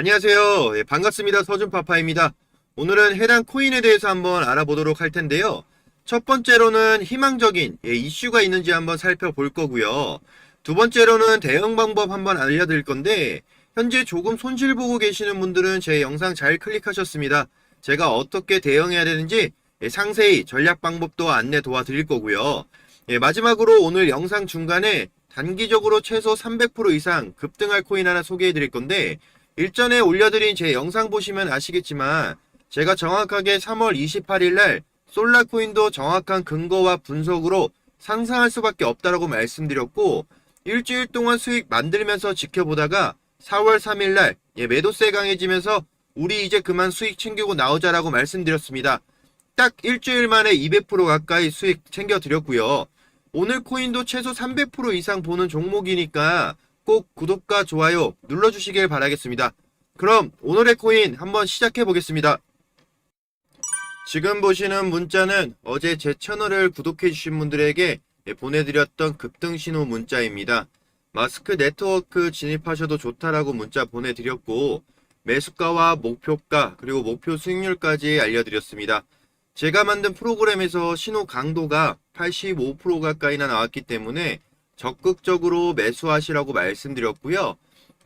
안녕하세요. 예, 반갑습니다. 서준파파입니다. 오늘은 해당 코인에 대해서 한번 알아보도록 할 텐데요. 첫 번째로는 희망적인 예, 이슈가 있는지 한번 살펴볼 거고요. 두 번째로는 대응 방법 한번 알려드릴 건데 현재 조금 손실 보고 계시는 분들은 제 영상 잘 클릭하셨습니다. 제가 어떻게 대응해야 되는지 예, 상세히 전략 방법도 안내 도와드릴 거고요. 예, 마지막으로 오늘 영상 중간에 단기적으로 최소 300% 이상 급등할 코인 하나 소개해 드릴 건데 일전에 올려드린 제 영상 보시면 아시겠지만 제가 정확하게 3월 28일 날 솔라코인도 정확한 근거와 분석으로 상승할 수밖에 없다라고 말씀드렸고 일주일 동안 수익 만들면서 지켜보다가 4월 3일 날 예, 매도세 강해지면서 우리 이제 그만 수익 챙기고 나오자라고 말씀드렸습니다. 딱 일주일 만에 200% 가까이 수익 챙겨드렸고요. 오늘 코인도 최소 300% 이상 보는 종목이니까 꼭 구독과 좋아요 눌러주시길 바라겠습니다. 그럼 오늘의 코인 한번 시작해 보겠습니다. 지금 보시는 문자는 어제 제 채널을 구독해 주신 분들에게 보내드렸던 급등 신호 문자입니다. 마스크 네트워크 진입하셔도 좋다라고 문자 보내드렸고 매수가와 목표가 그리고 목표 수익률까지 알려드렸습니다. 제가 만든 프로그램에서 신호 강도가 85% 가까이나 나왔기 때문에 적극적으로 매수하시라고 말씀드렸고요.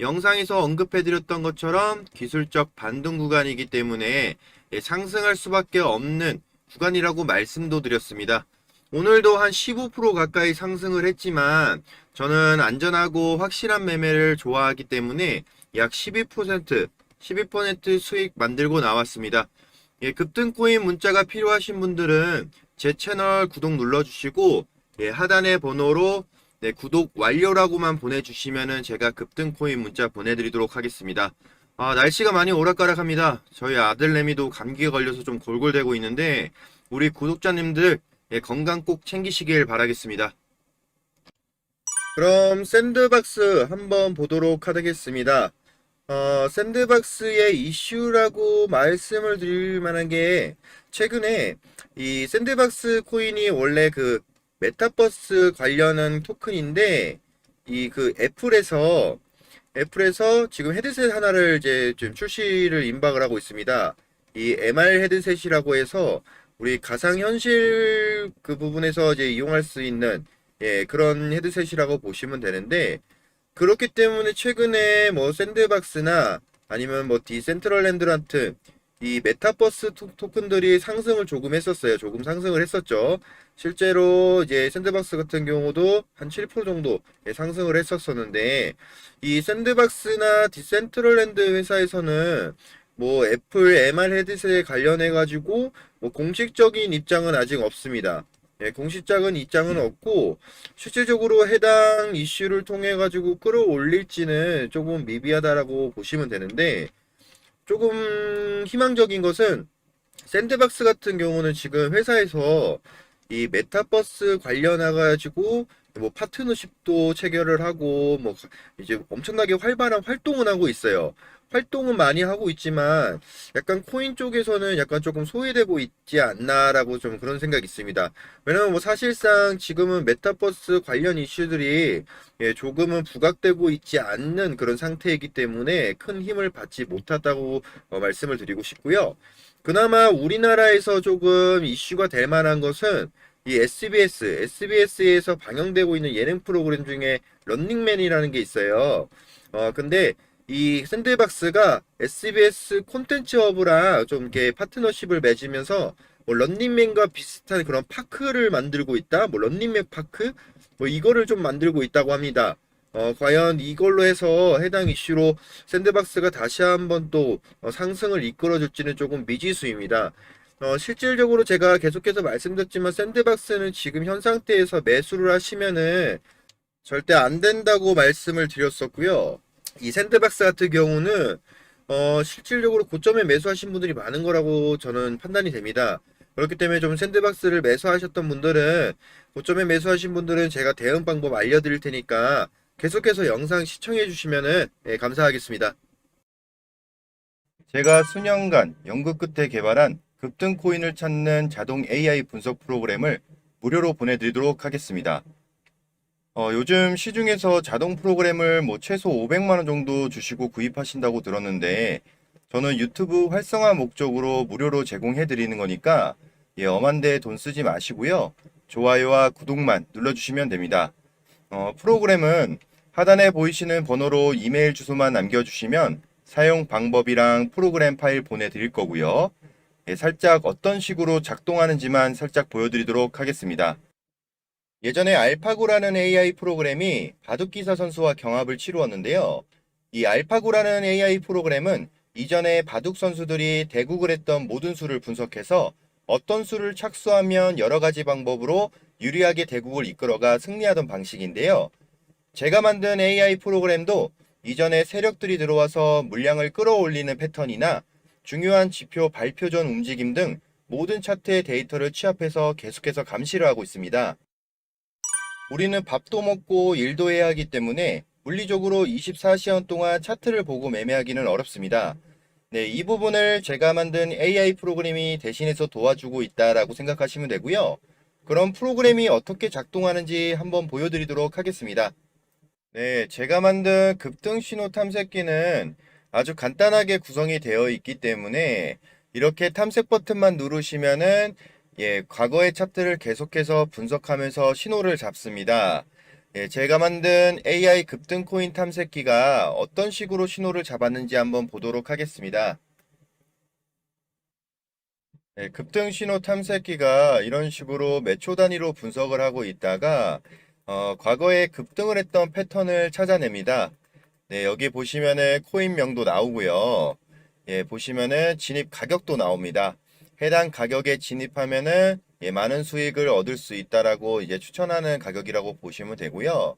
영상에서 언급해드렸던 것처럼 기술적 반등 구간이기 때문에 예, 상승할 수밖에 없는 구간이라고 말씀도 드렸습니다. 오늘도 한 15% 가까이 상승을 했지만 저는 안전하고 확실한 매매를 좋아하기 때문에 약 12%, 12% 수익 만들고 나왔습니다. 예, 급등코인 문자가 필요하신 분들은 제 채널 구독 눌러주시고 예, 하단의 번호로 네, 구독 완료라고만 보내주시면은 제가 급등 코인 문자 보내드리도록 하겠습니다. 아, 날씨가 많이 오락가락합니다. 저희 아들내미도 감기에 걸려서 좀 골골대고 있는데 우리 구독자님들 예, 건강 꼭 챙기시길 바라겠습니다. 그럼 샌드박스 한번 보도록 하겠습니다. 어, 샌드박스의 이슈라고 말씀을 드릴 만한 게 최근에 이 샌드박스 코인이 원래 그 메타버스 관련한 토큰인데 이 그 애플에서 애플에서 지금 헤드셋 하나를 이제 좀 출시를 임박을 하고 있습니다. 이 MR 헤드셋이라고 해서 우리 가상현실 그 부분에서 이제 이용할 수 있는 예, 그런 헤드셋이라고 보시면 되는데 그렇기 때문에 최근에 뭐 샌드박스나 아니면 뭐 디센트럴랜드 같은 이 메타버스 토, 토큰들이 상승을 조금 했었어요. 조금 상승을 했었죠. 실제로 이제 샌드박스 같은 경우도 한 7% 정도 예, 상승을 했었었는데 이 샌드박스나 디센트럴랜드 회사에서는 뭐 애플 MR 헤드셋에 관련해 가지고 뭐 공식적인 입장은 아직 없습니다. 예, 공식적인 입장은 없고 실질적으로 해당 이슈를 통해 가지고 끌어올릴지는 조금 미비하다라고 보시면 되는데 조금 희망적인 것은 샌드박스 같은 경우는 지금 회사에서 이 메타버스 관련해 가지고 뭐 파트너십도 체결을 하고 뭐 이제 엄청나게 활발한 활동을 하고 있어요. 활동은 많이 하고 있지만 약간 코인 쪽에서는 약간 조금 소외되고 있지 않나라고 좀 그런 생각이 있습니다. 왜냐면 뭐 사실상 지금은 메타버스 관련 이슈들이 예, 조금은 부각되고 있지 않는 그런 상태이기 때문에 큰 힘을 받지 못하다고 어, 말씀을 드리고 싶고요. 그나마 우리나라에서 조금 이슈가 될 만한 것은 이 SBS, SBS에서 방영되고 있는 예능 프로그램 중에 런닝맨이라는 게 있어요. 어, 근데 이 샌드박스가 SBS 콘텐츠 허브랑 좀 이렇게 파트너십을 맺으면서 뭐 런닝맨과 비슷한 그런 파크를 만들고 있다. 뭐 런닝맨 파크? 뭐 이거를 좀 만들고 있다고 합니다. 어, 과연 이걸로 해서 해당 이슈로 샌드박스가 다시 한번 또 어, 상승을 이끌어줄지는 조금 미지수입니다. 어, 실질적으로 제가 계속해서 말씀드렸지만 샌드박스는 지금 현 상태에서 매수를 하시면은 절대 안 된다고 말씀을 드렸었고요. 이 샌드박스 같은 경우는 어, 실질적으로 고점에 매수하신 분들이 많은 거라고 저는 판단이 됩니다. 그렇기 때문에 좀 샌드박스를 매수하셨던 분들은 고점에 매수하신 분들은 제가 대응 방법 알려드릴 테니까 계속해서 영상 시청해 주시면은 예, 감사하겠습니다. 제가 수년간 연구 끝에 개발한 급등 코인을 찾는 자동 AI 분석 프로그램을 무료로 보내드리도록 하겠습니다. 어, 요즘 시중에서 자동 프로그램을 뭐 최소 500만 원 정도 주시고 구입하신다고 들었는데 저는 유튜브 활성화 목적으로 무료로 제공해 드리는 거니까 예, 엄한데 돈 쓰지 마시고요. 좋아요와 구독만 눌러주시면 됩니다. 어, 프로그램은 하단에 보이시는 번호로 이메일 주소만 남겨주시면 사용 방법이랑 프로그램 파일 보내드릴 거고요. 예, 살짝 어떤 식으로 작동하는지만 살짝 보여드리도록 하겠습니다. 예전에 알파고라는 AI 프로그램이 바둑기사 선수와 경합을 치루었는데요. 이 알파고라는 AI 프로그램은 이전에 바둑 선수들이 대국을 했던 모든 수를 분석해서 어떤 수를 착수하면 여러 가지 방법으로 유리하게 대국을 이끌어가 승리하던 방식인데요. 제가 만든 AI 프로그램도 이전에 세력들이 들어와서 물량을 끌어올리는 패턴이나 중요한 지표 발표 전 움직임 등 모든 차트의 데이터를 취합해서 계속해서 감시를 하고 있습니다. 우리는 밥도 먹고 일도 해야 하기 때문에 물리적으로 24시간 동안 차트를 보고 매매하기는 어렵습니다. 네, 이 부분을 제가 만든 AI 프로그램이 대신해서 도와주고 있다라고 생각하시면 되고요. 그럼 프로그램이 어떻게 작동하는지 한번 보여드리도록 하겠습니다. 네, 제가 만든 급등 신호 탐색기는 아주 간단하게 구성이 되어 있기 때문에 이렇게 탐색 버튼만 누르시면은 예, 과거의 차트를 계속해서 분석하면서 신호를 잡습니다. 예, 제가 만든 AI 급등 코인 탐색기가 어떤 식으로 신호를 잡았는지 한번 보도록 하겠습니다. 예, 급등 신호 탐색기가 이런 식으로 몇초 단위로 분석을 하고 있다가 어, 과거에 급등을 했던 패턴을 찾아냅니다. 네, 여기 보시면은 코인명도 나오고요. 예, 보시면은 진입 가격도 나옵니다. 해당 가격에 진입하면은 예, 많은 수익을 얻을 수 있다라고 이제 추천하는 가격이라고 보시면 되고요.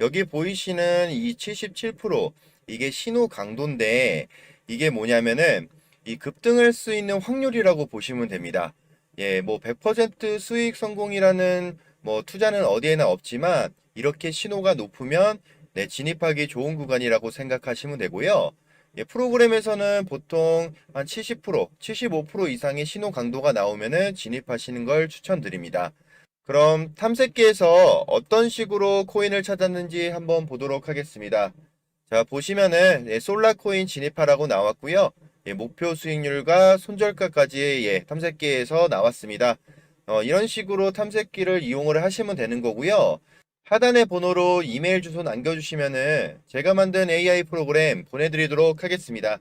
여기 보이시는 이 77% 이게 신호 강도인데 이게 뭐냐면은 이 급등할 수 있는 확률이라고 보시면 됩니다. 예, 뭐 100% 수익 성공이라는 뭐 투자는 어디에나 없지만 이렇게 신호가 높으면 네, 진입하기 좋은 구간이라고 생각하시면 되고요. 예, 프로그램에서는 보통 한 70%, 75% 이상의 신호 강도가 나오면은 진입하시는 걸 추천드립니다. 그럼 탐색기에서 어떤 식으로 코인을 찾았는지 한번 보도록 하겠습니다. 자, 보시면은 예, 솔라 코인 진입하라고 나왔고요. 예, 목표 수익률과 손절가까지 예, 탐색기에서 나왔습니다. 어, 이런 식으로 탐색기를 이용을 하시면 되는 거고요. 하단의 번호로 이메일 주소 남겨주시면은 제가 만든 AI 프로그램 보내드리도록 하겠습니다.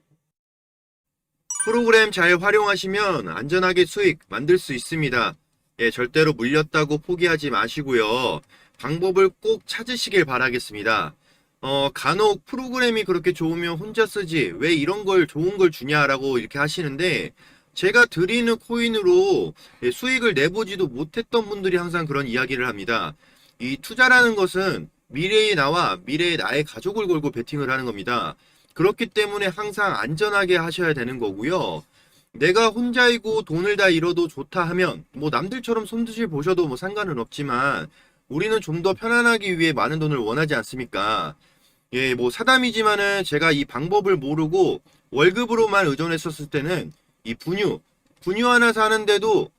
프로그램 잘 활용하시면 안전하게 수익 만들 수 있습니다. 예, 절대로 물렸다고 포기하지 마시고요. 방법을 꼭 찾으시길 바라겠습니다. 어, 간혹 프로그램이 그렇게 좋으면 혼자 쓰지 왜 이런 걸 좋은 걸 주냐라고 이렇게 하시는데 제가 드리는 코인으로 예, 수익을 내보지도 못했던 분들이 항상 그런 이야기를 합니다. 이 투자라는 것은 미래의 나와 미래의 나의 가족을 걸고 베팅을 하는 겁니다. 그렇기 때문에 항상 안전하게 하셔야 되는 거고요. 내가 혼자이고 돈을 다 잃어도 좋다 하면 뭐 남들처럼 손드실 보셔도 뭐 상관은 없지만 우리는 좀 더 편안하기 위해 많은 돈을 원하지 않습니까? 예, 뭐 사담이지만은 제가 이 방법을 모르고 월급으로만 의존했었을 때는 이 분유, 분유 하나 사는데도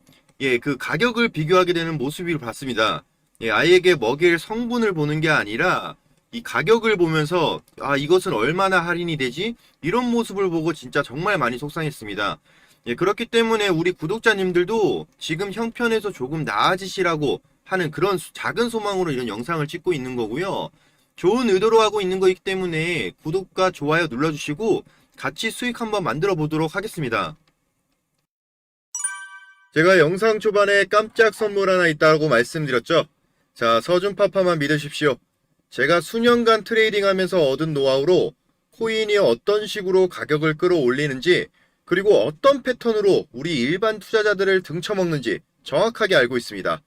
예, 그 가격을 비교하게 되는 모습을 봤습니다. 예, 아이에게 먹일 성분을 보는 게 아니라 이 가격을 보면서 아, 이것은 얼마나 할인이 되지? 이런 모습을 보고 진짜 정말 많이 속상했습니다. 예, 그렇기 때문에 우리 구독자님들도 지금 형편에서 조금 나아지시라고 하는 그런 수- 작은 소망으로 이런 영상을 찍고 있는 거고요. 좋은 의도로 하고 있는 거기 때문에 구독과 좋아요 눌러주시고 같이 수익 한번 만들어 보도록 하겠습니다. 제가 영상 초반에 깜짝 선물 하나 있다고 말씀드렸죠? 자, 서준파파만 믿으십시오. 제가 수년간 트레이딩 하면서 얻은 노하우로 코인이 어떤 식으로 가격을 끌어올리는지 그리고 어떤 패턴으로 우리 일반 투자자들을 등쳐먹는지 정확하게 알고 있습니다.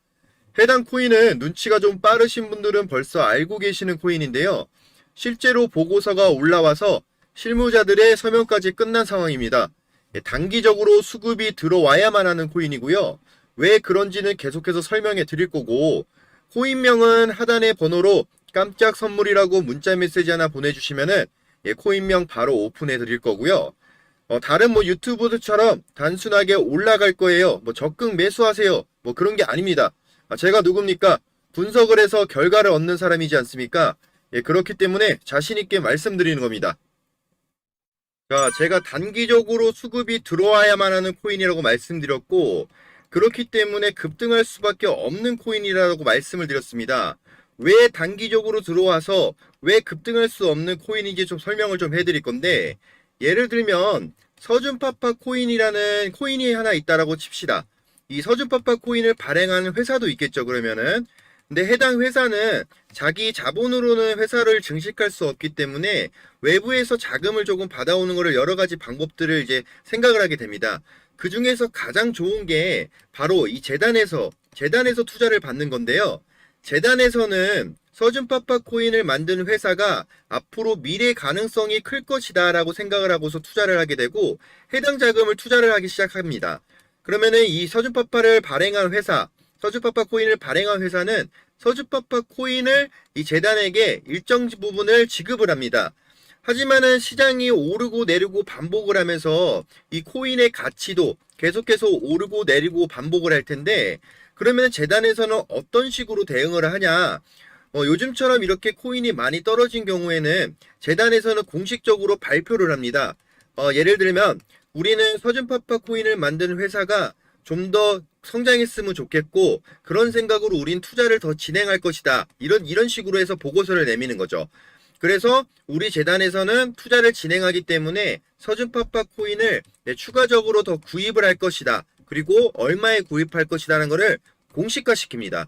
해당 코인은 눈치가 좀 빠르신 분들은 벌써 알고 계시는 코인인데요. 실제로 보고서가 올라와서 실무자들의 서명까지 끝난 상황입니다. 예, 단기적으로 수급이 들어와야만 하는 코인이고요. 왜 그런지는 계속해서 설명해 드릴 거고, 코인명은 하단의 번호로 깜짝 선물이라고 문자 메시지 하나 보내주시면은 예, 코인명 바로 오픈해 드릴 거고요. 어, 다른 뭐 유튜브들처럼 단순하게 올라갈 거예요. 뭐 적극 매수하세요. 뭐 그런 게 아닙니다. 아, 제가 누굽니까? 분석을 해서 결과를 얻는 사람이지 않습니까? 예, 그렇기 때문에 자신있게 말씀드리는 겁니다. 자, 제가 단기적으로 수급이 들어와야만 하는 코인이라고 말씀드렸고, 그렇기 때문에 급등할 수밖에 없는 코인이라고 말씀을 드렸습니다. 왜 단기적으로 들어와서 왜 급등할 수 없는 코인인지 좀 설명을 좀 해드릴 건데, 예를 들면, 서준파파 코인이라는 코인이 하나 있다라고 칩시다. 이 서준파파 코인을 발행하는 회사도 있겠죠, 그러면은. 근데 해당 회사는 자기 자본으로는 회사를 증식할 수 없기 때문에 외부에서 자금을 조금 받아오는 거를 여러 가지 방법들을 이제 생각을 하게 됩니다. 그 중에서 가장 좋은 게 바로 이 재단에서, 재단에서 투자를 받는 건데요. 재단에서는 서준파파 코인을 만든 회사가 앞으로 미래 가능성이 클 것이다 라고 생각을 하고서 투자를 하게 되고 해당 자금을 투자를 하기 시작합니다. 그러면은 이 서준파파를 발행한 회사, 서주파파 코인을 발행한 회사는 서주파파 코인을 이 재단에게 일정 부분을 지급을 합니다. 하지만은 시장이 오르고 내리고 반복을 하면서 이 코인의 가치도 계속해서 오르고 내리고 반복을 할 텐데 그러면 재단에서는 어떤 식으로 대응을 하냐? 어, 요즘처럼 이렇게 코인이 많이 떨어진 경우에는 재단에서는 공식적으로 발표를 합니다. 어, 예를 들면 우리는 서준파파 코인을 만드는 회사가 좀 더 성장했으면 좋겠고 그런 생각으로 우린 투자를 더 진행할 것이다. 이런 이런 식으로 해서 보고서를 내미는 거죠. 그래서 우리 재단에서는 투자를 진행하기 때문에 서준파파 코인을 네, 추가적으로 더 구입을 할 것이다. 그리고 얼마에 구입할 것이라는 것을 공식화시킵니다.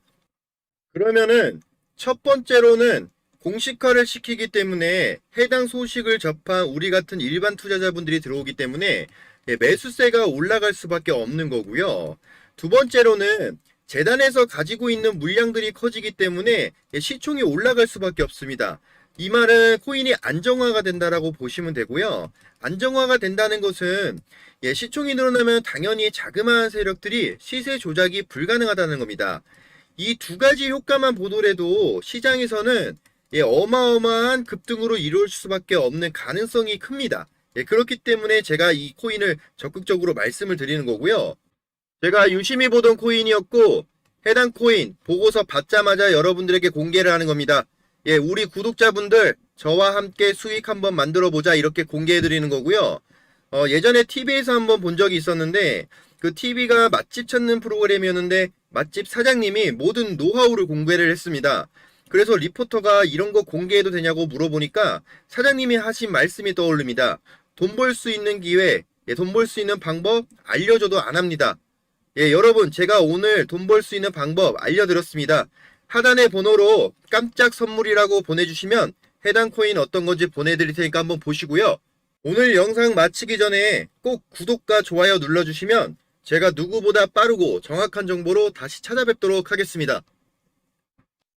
그러면은 첫 번째로는 공식화를 시키기 때문에 해당 소식을 접한 우리 같은 일반 투자자분들이 들어오기 때문에 예, 매수세가 올라갈 수밖에 없는 거고요. 두 번째로는 재단에서 가지고 있는 물량들이 커지기 때문에 예, 시총이 올라갈 수밖에 없습니다. 이 말은 코인이 안정화가 된다라고 보시면 되고요. 안정화가 된다는 것은 예, 시총이 늘어나면 당연히 자그마한 세력들이 시세 조작이 불가능하다는 겁니다. 이 두 가지 효과만 보더라도 시장에서는 예, 어마어마한 급등으로 이룰 수밖에 없는 가능성이 큽니다. 예, 그렇기 때문에 제가 이 코인을 적극적으로 말씀을 드리는 거고요. 제가 유심히 보던 코인이었고 해당 코인 보고서 받자마자 여러분들에게 공개를 하는 겁니다. 예, 우리 구독자분들 저와 함께 수익 한번 만들어 보자 이렇게 공개해 드리는 거고요. 어, 예전에 TV에서 한번 본 적이 있었는데 그 TV가 맛집 찾는 프로그램이었는데 맛집 사장님이 모든 노하우를 공개를 했습니다. 그래서 리포터가 이런 거 공개해도 되냐고 물어보니까 사장님이 하신 말씀이 떠오릅니다. 돈 벌 수 있는 기회, 예, 돈 벌 수 있는 방법 알려줘도 안 합니다. 예, 여러분, 제가 오늘 돈 벌 수 있는 방법 알려드렸습니다. 하단의 번호로 깜짝 선물이라고 보내주시면 해당 코인 어떤 건지 보내드릴 테니까 한번 보시고요. 오늘 영상 마치기 전에 꼭 구독과 좋아요 눌러주시면 제가 누구보다 빠르고 정확한 정보로 다시 찾아뵙도록 하겠습니다.